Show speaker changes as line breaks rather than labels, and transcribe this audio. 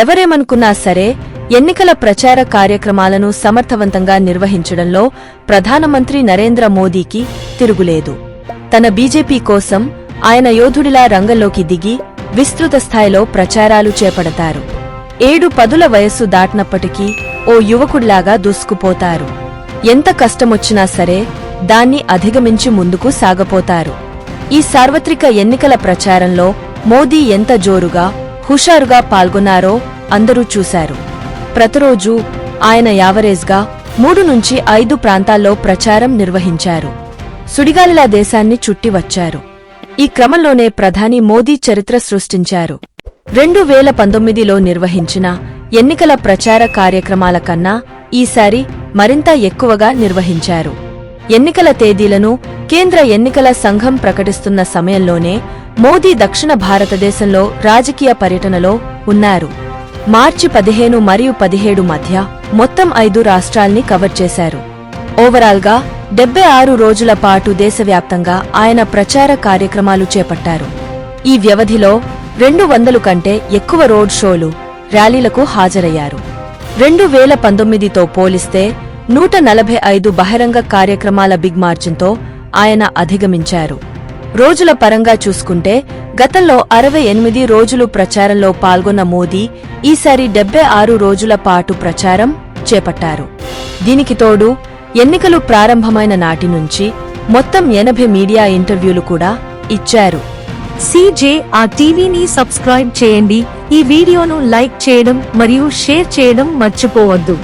ఎవరేమనుకున్నా సరే ఎన్నికల ప్రచార కార్యక్రమాలను సమర్థవంతంగా నిర్వహించడంలో ప్రధానమంత్రి నరేంద్ర మోదీకి తిరుగులేదు. తన బీజేపీ కోసం ఆయన యోధుడిలా రంగంలోకి దిగి విస్తృత స్థాయిలో ప్రచారాలు చేపడతారు. ఏడు పదుల వయస్సు దాటినప్పటికీ ఓ యువకుడిలాగా దూసుకుపోతారు. ఎంత కష్టమొచ్చినా సరే దాన్ని అధిగమించి ముందుకు సాగపోతారు. ఈ సార్వత్రిక ఎన్నికల ప్రచారంలో మోదీ ఎంత జోరుగా హుషారుగా పాల్గొన్నారో అందరూ చూశారు. ప్రతిరోజూ ఆయన యావరేజ్గా మూడు నుంచి ఐదు ప్రాంతాల్లో ప్రచారం నిర్వహించారు. సుడిగాలిలా దేశాన్ని చుట్టి వచ్చారు. ఈ క్రమంలోనే ప్రధాని మోదీ చరిత్ర సృష్టించారు. రెండు వేల పంతొమ్మిదిలో నిర్వహించిన ఎన్నికల ప్రచార కార్యక్రమాల కన్నా ఈసారి మరింత ఎక్కువగా నిర్వహించారు. ఎన్నికల తేదీలను కేంద్ర ఎన్నికల సంఘం ప్రకటిస్తున్న సమయంలోనే మోదీ దక్షిణ భారతదేశంలో రాజకీయ పర్యటనలో ఉన్నారు. మార్చి పదిహేను మరియు పదిహేడు మధ్య మొత్తం ఐదు రాష్ట్రాల్ని కవర్ చేశారు. ఓవరాల్గా డెబ్బై ఆరు రోజుల పాటు దేశవ్యాప్తంగా ఆయన ప్రచార కార్యక్రమాలు చేపట్టారు. ఈ వ్యవధిలో రెండు వందలు కంటే ఎక్కువ రోడ్ షోలు ర్యాలీలకు హాజరయ్యారు. రెండు వేల పంతొమ్మిదితో పోలిస్తే నూట నలభై ఐదు బహిరంగ కార్యక్రమాల బిగ్ మార్జిన్తో ఆయన అధిగమించారు. రోజుల పరంగా చూసుకుంటే గతంలో అరవై ఎనిమిది రోజులు ప్రచారంలో పాల్గొన్న మోదీ ఈసారి డెబ్బై ఆరు రోజుల పాటు ప్రచారం చేపట్టారు. దీనికి తోడు ఎన్నికలు ప్రారంభమైన నాటి నుంచి మొత్తం ఎనభై మీడియా ఇంటర్వ్యూలు కూడా ఇచ్చారు.
సీజే ఆ టీవీని సబ్స్క్రైబ్ చేయండి. ఈ వీడియోను లైక్ చేయడం మరియు షేర్ చేయడం మర్చిపోవద్దు.